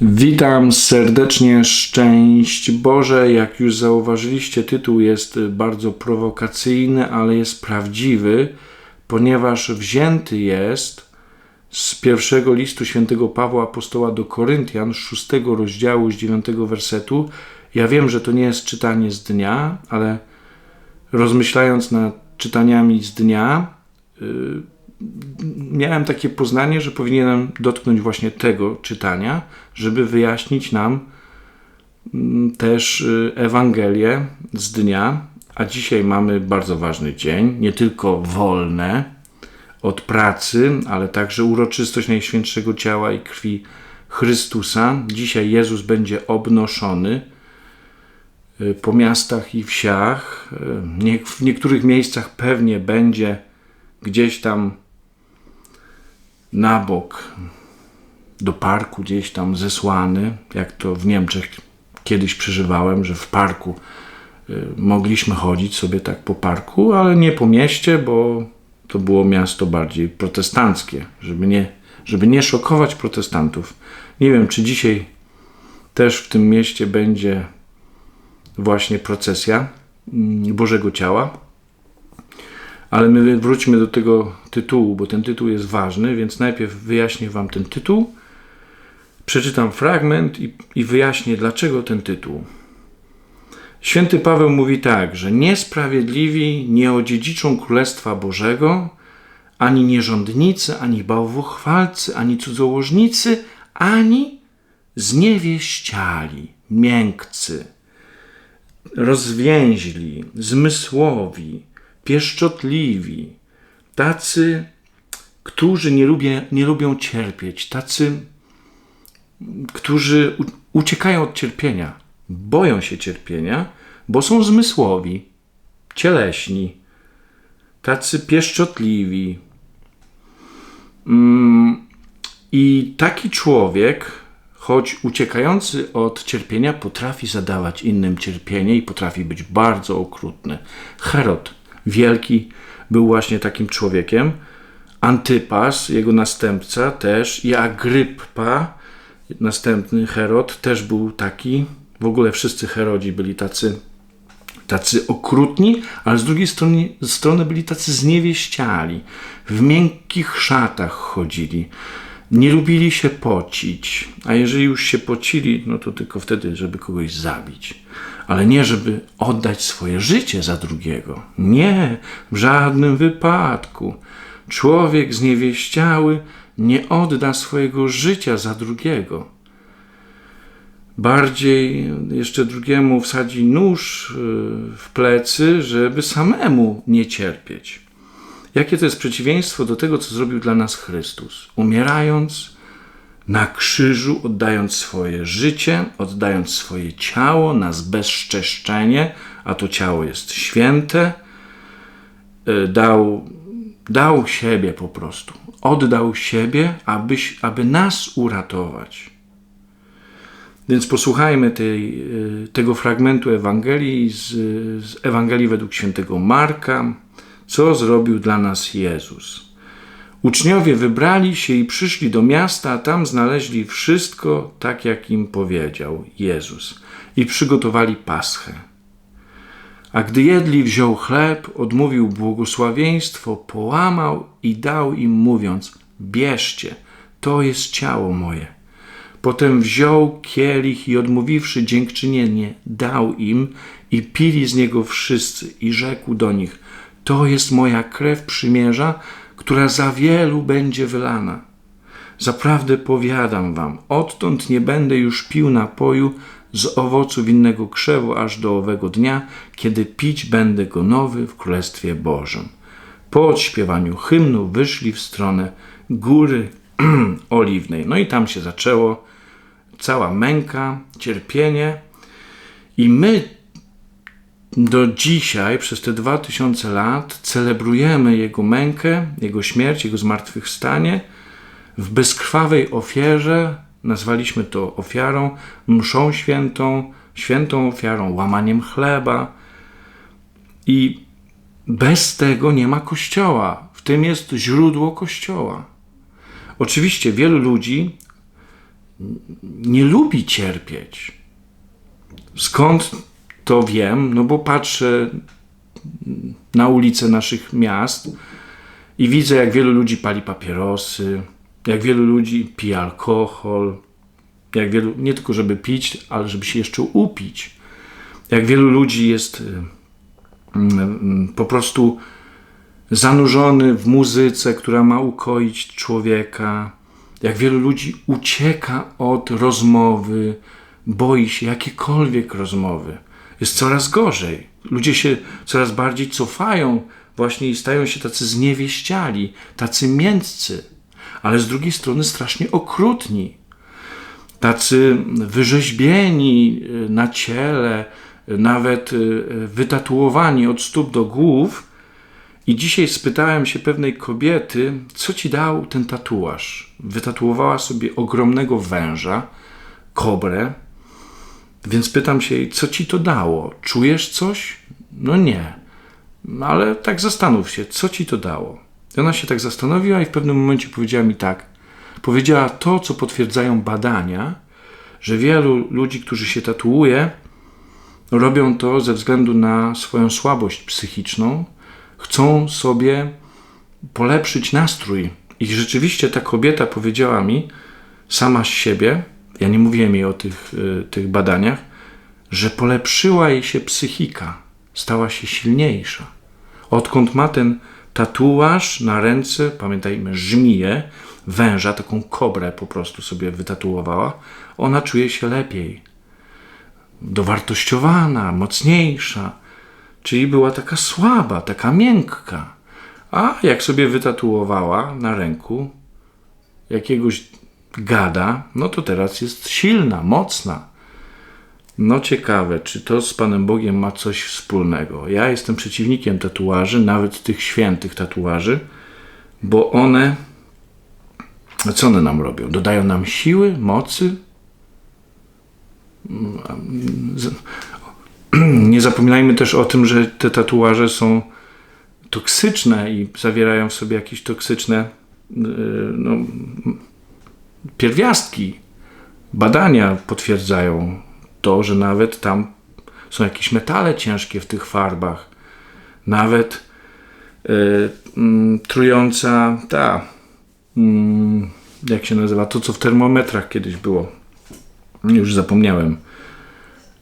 Witam serdecznie, szczęść Boże. Jak już zauważyliście, tytuł jest bardzo prowokacyjny, ale jest prawdziwy, ponieważ wzięty jest z pierwszego listu świętego Pawła Apostoła do Koryntian, szóstego rozdziału, z dziewiątego wersetu. Ja wiem, że to nie jest czytanie z dnia, ale rozmyślając nad czytaniami z dnia, yy, miałem takie poznanie, że powinienem dotknąć właśnie tego czytania, żeby wyjaśnić nam mm, też y, Ewangelię z dnia. A dzisiaj mamy bardzo ważny dzień, nie tylko wolne od pracy, ale także uroczystość Najświętszego Ciała i Krwi Chrystusa. Dzisiaj Jezus będzie obnoszony y, po miastach i wsiach. Y, w niektórych miejscach pewnie będzie gdzieś tam na bok do parku gdzieś tam zesłany, jak to w Niemczech kiedyś przeżywałem, że w parku y, mogliśmy chodzić sobie tak po parku, ale nie po mieście, bo to było miasto bardziej protestanckie, żeby nie, żeby nie szokować protestantów. Nie wiem, czy dzisiaj też w tym mieście będzie właśnie procesja mm, Bożego Ciała. Ale my wróćmy do tego tytułu, bo ten tytuł jest ważny, więc najpierw wyjaśnię Wam ten tytuł. Przeczytam fragment i, i wyjaśnię, dlaczego ten tytuł. Święty Paweł mówi tak, że niesprawiedliwi nie odziedziczą Królestwa Bożego, ani nierządnicy, ani bałwochwalcy, ani cudzołożnicy, ani zniewieściali, miękcy, rozwięźli, zmysłowi, pieszczotliwi, tacy, którzy nie, lubię, nie lubią cierpieć, tacy, którzy uciekają od cierpienia, boją się cierpienia, bo są zmysłowi, cieleśni, tacy pieszczotliwi. Mm, I taki człowiek, choć uciekający od cierpienia, potrafi zadawać innym cierpienie i potrafi być bardzo okrutny. Herod wielki był właśnie takim człowiekiem. Antypas, jego następca też i Agryppa, następny Herod, też był taki. W ogóle wszyscy Herodzi byli tacy, tacy okrutni, ale z drugiej strony, strony byli tacy zniewieściali. W miękkich szatach chodzili. Nie lubili się pocić, a jeżeli już się pocili, no to tylko wtedy, żeby kogoś zabić ale nie żeby oddać swoje życie za drugiego. Nie, w żadnym wypadku. Człowiek zniewieściały nie odda swojego życia za drugiego. Bardziej jeszcze drugiemu wsadzi nóż y, w plecy, żeby samemu nie cierpieć. Jakie to jest przeciwieństwo do tego, co zrobił dla nas Chrystus? Umierając, na krzyżu, oddając swoje życie, oddając swoje ciało na zbezczeszczenie, a to ciało jest święte, y, dał, dał siebie po prostu. Oddał siebie, abyś, aby nas uratować. Więc posłuchajmy tej, y, tego fragmentu Ewangelii z, z Ewangelii według świętego Marka, co zrobił dla nas Jezus. Uczniowie wybrali się i przyszli do miasta, a tam znaleźli wszystko tak, jak im powiedział Jezus, i przygotowali paschę. A gdy jedli, wziął chleb, odmówił błogosławieństwo, połamał i dał im, mówiąc: Bierzcie, to jest ciało moje. Potem wziął kielich i odmówiwszy dziękczynienie, dał im i pili z niego wszyscy, i rzekł do nich: To jest moja krew przymierza która za wielu będzie wylana. Zaprawdę powiadam wam, odtąd nie będę już pił napoju z owoców innego krzewu aż do owego dnia, kiedy pić będę go nowy w Królestwie Bożym. Po odśpiewaniu hymnu wyszli w stronę góry oliwnej. No i tam się zaczęło cała męka, cierpienie. I my do dzisiaj, przez te dwa tysiące lat, celebrujemy Jego mękę, Jego śmierć, Jego zmartwychwstanie w bezkrwawej ofierze. Nazwaliśmy to ofiarą, mszą świętą, świętą ofiarą, łamaniem chleba. I bez tego nie ma kościoła. W tym jest źródło kościoła. Oczywiście wielu ludzi nie lubi cierpieć. Skąd to wiem? No bo patrzę na ulice naszych miast i widzę, jak wielu ludzi pali papierosy, jak wielu ludzi pije alkohol, jak wielu, nie tylko żeby pić, ale żeby się jeszcze upić. Jak wielu ludzi jest y, mm, po prostu zanurzony w muzyce, która ma ukoić człowieka. Jak wielu ludzi ucieka od rozmowy, boi się jakiejkolwiek rozmowy. Jest coraz gorzej. Ludzie się coraz bardziej cofają właśnie i stają się tacy zniewieściali, tacy mięccy, ale z drugiej strony strasznie okrutni. Tacy wyrzeźbieni y, na ciele, y, nawet y, wytatuowani od stóp do głów. I dzisiaj spytałem się pewnej kobiety, co ci dał ten tatuaż. Wytatuowała sobie ogromnego węża, kobrę, więc pytam się jej, co ci to dało? Czujesz coś? No nie. Ale tak zastanów się, co ci to dało? I ona się tak zastanowiła i w pewnym momencie powiedziała mi tak. Powiedziała to, co potwierdzają badania, że wielu ludzi, którzy się tatuuje, robią to ze względu na swoją słabość psychiczną, chcą sobie polepszyć nastrój. I rzeczywiście ta kobieta powiedziała mi sama z siebie, ja nie mówiłem jej o tych, y, tych badaniach, że polepszyła jej się psychika, stała się silniejsza. Odkąd ma ten tatuaż na ręce, pamiętajmy, żmiję, węża, taką kobrę po prostu sobie wytatuowała, ona czuje się lepiej. Dowartościowana, mocniejsza, czyli była taka słaba, taka miękka. A jak sobie wytatuowała na ręku jakiegoś gada, no to teraz jest silna, mocna. No ciekawe, czy to z Panem Bogiem ma coś wspólnego. Ja jestem przeciwnikiem tatuaży, nawet tych świętych tatuaży, bo one, co one nam robią? Dodają nam siły, mocy? Nie zapominajmy też o tym, że te tatuaże są toksyczne i zawierają w sobie jakieś toksyczne no, pierwiastki. Badania potwierdzają to, że nawet tam są jakieś metale ciężkie w tych farbach. Nawet y, y, trująca ta, y, jak się nazywa, to co w termometrach kiedyś było. Już zapomniałem.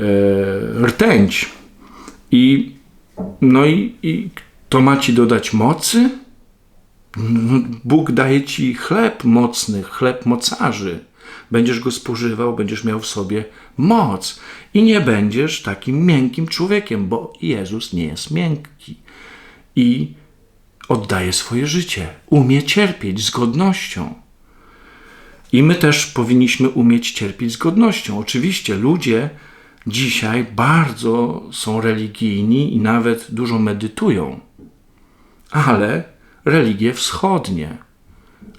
E, rtęć. I no i, i to ma ci dodać mocy? Bóg daje ci chleb mocny, chleb mocarzy. Będziesz go spożywał, będziesz miał w sobie moc i nie będziesz takim miękkim człowiekiem, bo Jezus nie jest miękki i oddaje swoje życie, umie cierpieć z godnością. I my też powinniśmy umieć cierpieć z godnością. Oczywiście ludzie dzisiaj bardzo są religijni i nawet dużo medytują, ale religie wschodnie,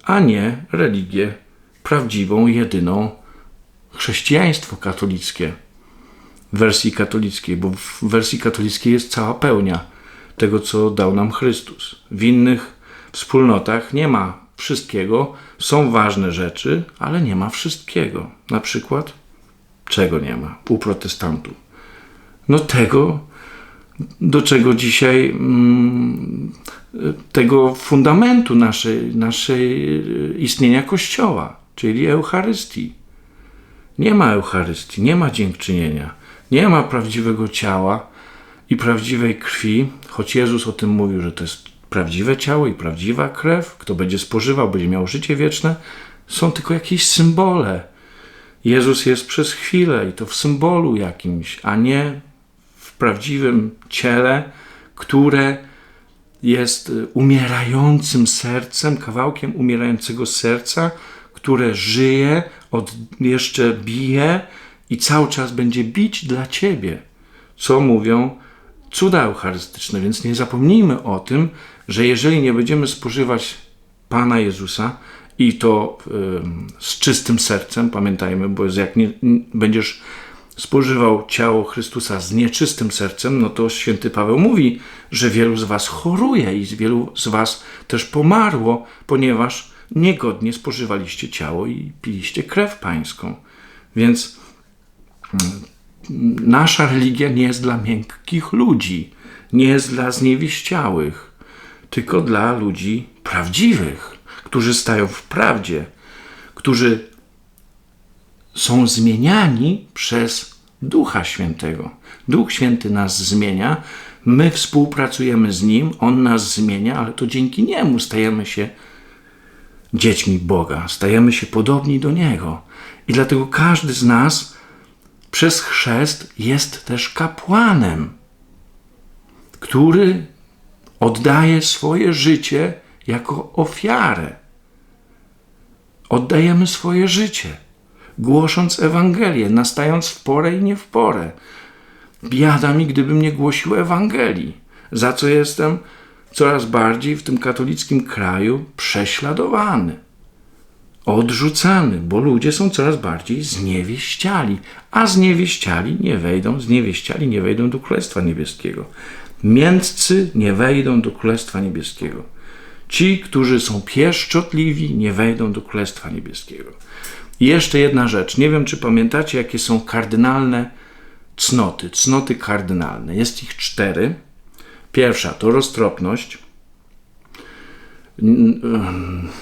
a nie religię prawdziwą, jedyną chrześcijaństwo katolickie w wersji katolickiej, bo w wersji katolickiej jest cała pełnia tego, co dał nam Chrystus. W innych wspólnotach nie ma wszystkiego, są ważne rzeczy, ale nie ma wszystkiego. Na przykład, czego nie ma u protestantów? No tego, do czego dzisiaj mm, tego fundamentu naszej, naszej istnienia Kościoła, czyli Eucharystii. Nie ma Eucharystii, nie ma dziękczynienia, nie ma prawdziwego ciała i prawdziwej krwi, choć Jezus o tym mówił, że to jest prawdziwe ciało i prawdziwa krew. Kto będzie spożywał, będzie miał życie wieczne. Są tylko jakieś symbole. Jezus jest przez chwilę i to w symbolu jakimś, a nie prawdziwym ciele, które jest umierającym sercem, kawałkiem umierającego serca, które żyje, od, jeszcze bije i cały czas będzie bić dla ciebie, co mówią cuda eucharystyczne. Więc nie zapomnijmy o tym, że jeżeli nie będziemy spożywać Pana Jezusa i to y, z czystym sercem, pamiętajmy, bo jak nie, będziesz spożywał ciało Chrystusa z nieczystym sercem, no to święty Paweł mówi, że wielu z was choruje i wielu z was też pomarło, ponieważ niegodnie spożywaliście ciało i piliście krew pańską. Więc mm, nasza religia nie jest dla miękkich ludzi, nie jest dla zniewieściałych, tylko dla ludzi prawdziwych, którzy stają w prawdzie, którzy są zmieniani przez Ducha Świętego. Duch Święty nas zmienia, my współpracujemy z Nim, On nas zmienia, ale to dzięki Niemu stajemy się dziećmi Boga, stajemy się podobni do Niego. I dlatego każdy z nas przez chrzest jest też kapłanem, który oddaje swoje życie jako ofiarę. Oddajemy swoje życie, głosząc Ewangelię, nastając w porę i nie w porę. Biada mi, gdybym nie głosił Ewangelii, za co jestem coraz bardziej w tym katolickim kraju prześladowany, odrzucany, bo ludzie są coraz bardziej zniewieściali, a zniewieściali nie wejdą, zniewieściali nie wejdą do Królestwa Niebieskiego. Między nie wejdą do Królestwa Niebieskiego. Ci, którzy są pieszczotliwi, nie wejdą do Królestwa Niebieskiego. I jeszcze jedna rzecz. Nie wiem, czy pamiętacie, jakie są kardynalne cnoty, cnoty kardynalne. Jest ich cztery. Pierwsza to roztropność.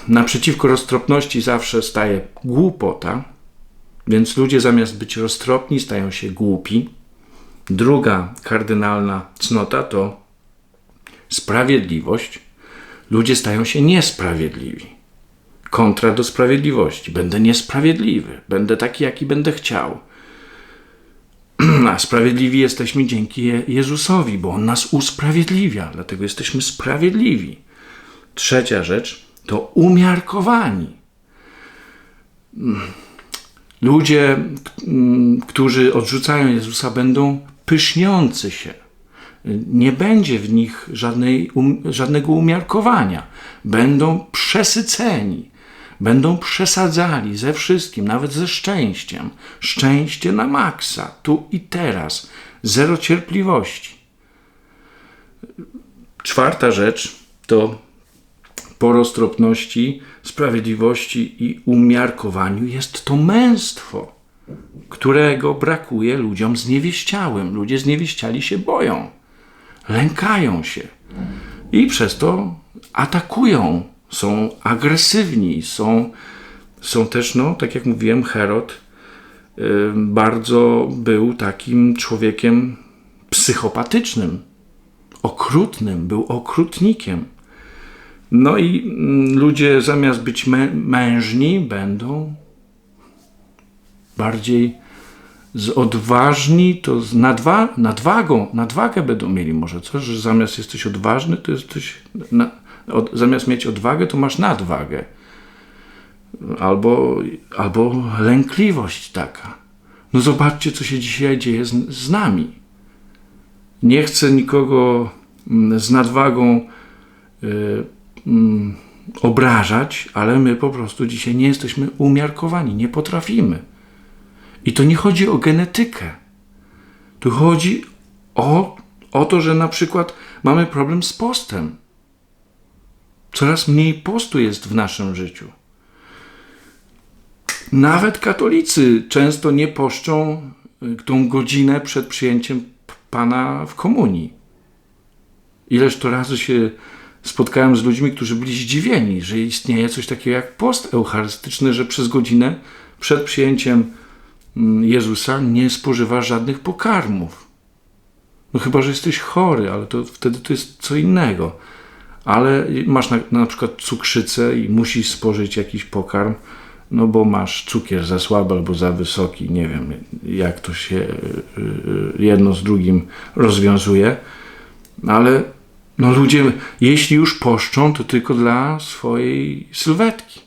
Naprzeciwko roztropności zawsze staje głupota, więc ludzie zamiast być roztropni stają się głupi. Druga kardynalna cnota to sprawiedliwość. Ludzie stają się niesprawiedliwi. Kontra do sprawiedliwości. Będę niesprawiedliwy, będę taki, jaki będę chciał. A sprawiedliwi jesteśmy dzięki Jezusowi, bo On nas usprawiedliwia, dlatego jesteśmy sprawiedliwi. Trzecia rzecz to umiarkowani. Ludzie, którzy odrzucają Jezusa, będą pyszniący się. Nie będzie w nich żadnej, um, żadnego umiarkowania. Będą przesyceni będą przesadzali ze wszystkim, nawet ze szczęściem. Szczęście na maksa, tu i teraz. Zero cierpliwości. Czwarta rzecz to po roztropności, sprawiedliwości i umiarkowaniu jest to męstwo, którego brakuje ludziom zniewieściałym. Ludzie zniewieściali się boją, lękają się i przez to atakują są agresywni, są, są też, no, tak jak mówiłem, Herod y, bardzo był takim człowiekiem psychopatycznym, okrutnym, był okrutnikiem. No i mm, ludzie zamiast być mężni będą bardziej z odważni, to z nadwa nadwagą, nadwagę będą mieli może coś, że zamiast jesteś odważny, to jesteś na, od, zamiast mieć odwagę, to masz nadwagę. Albo, albo lękliwość taka. No zobaczcie, co się dzisiaj dzieje z, z nami. Nie chcę nikogo mm, z nadwagą y, y, obrażać, ale my po prostu dzisiaj nie jesteśmy umiarkowani, nie potrafimy. I to nie chodzi o genetykę. Tu chodzi o, o to, że na przykład mamy problem z postem. Coraz mniej postu jest w naszym życiu. Nawet katolicy często nie poszczą y, tą godzinę przed przyjęciem Pana w komunii. Ileż to razy się spotkałem z ludźmi, którzy byli zdziwieni, że istnieje coś takiego jak post eucharystyczny, że przez godzinę przed przyjęciem mm, Jezusa nie spożywasz żadnych pokarmów. No chyba, że jesteś chory, ale to wtedy to jest co innego ale masz na, na przykład cukrzycę i musisz spożyć jakiś pokarm, no bo masz cukier za słaby albo za wysoki, nie wiem jak to się y, y, jedno z drugim rozwiązuje, ale no ludzie, jeśli już poszczą, to tylko dla swojej sylwetki,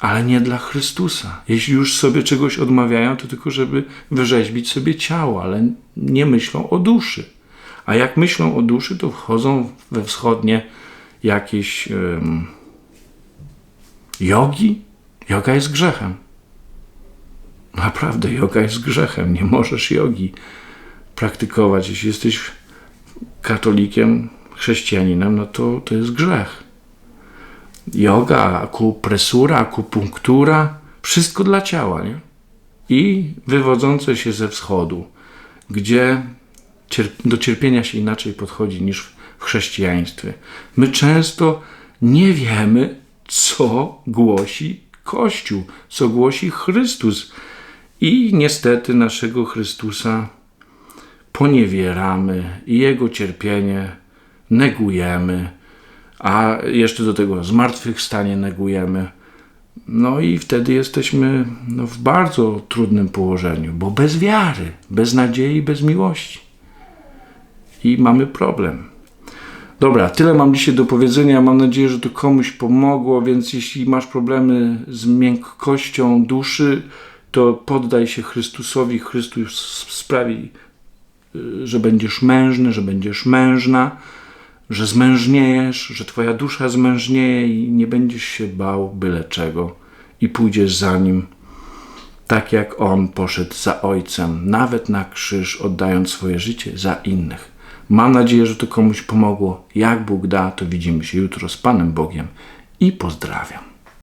ale nie dla Chrystusa. Jeśli już sobie czegoś odmawiają, to tylko żeby wyrzeźbić sobie ciało, ale nie myślą o duszy. A jak myślą o duszy, to wchodzą we wschodnie jakieś um, jogi. Joga jest grzechem. Naprawdę, yoga jest grzechem. Nie możesz jogi praktykować. Jeśli jesteś katolikiem, chrześcijaninem, no to to jest grzech. yoga, akupresura, akupunktura, wszystko dla ciała, nie? I wywodzące się ze wschodu, gdzie do cierpienia się inaczej podchodzi niż w chrześcijaństwie. My często nie wiemy, co głosi Kościół, co głosi Chrystus. I niestety naszego Chrystusa poniewieramy i Jego cierpienie negujemy, a jeszcze do tego zmartwychwstanie negujemy. No i wtedy jesteśmy no, w bardzo trudnym położeniu, bo bez wiary, bez nadziei, bez miłości. I mamy problem. Dobra, tyle mam dzisiaj do powiedzenia. Mam nadzieję, że to komuś pomogło, więc jeśli masz problemy z miękkością duszy, to poddaj się Chrystusowi. Chrystus sprawi, y, że będziesz mężny, że będziesz mężna, że zmężniejesz, że twoja dusza zmężnieje i nie będziesz się bał byle czego i pójdziesz za nim tak jak on poszedł za ojcem, nawet na krzyż, oddając swoje życie za innych. Mam nadzieję, że to komuś pomogło. Jak Bóg da, to widzimy się jutro z Panem Bogiem i pozdrawiam.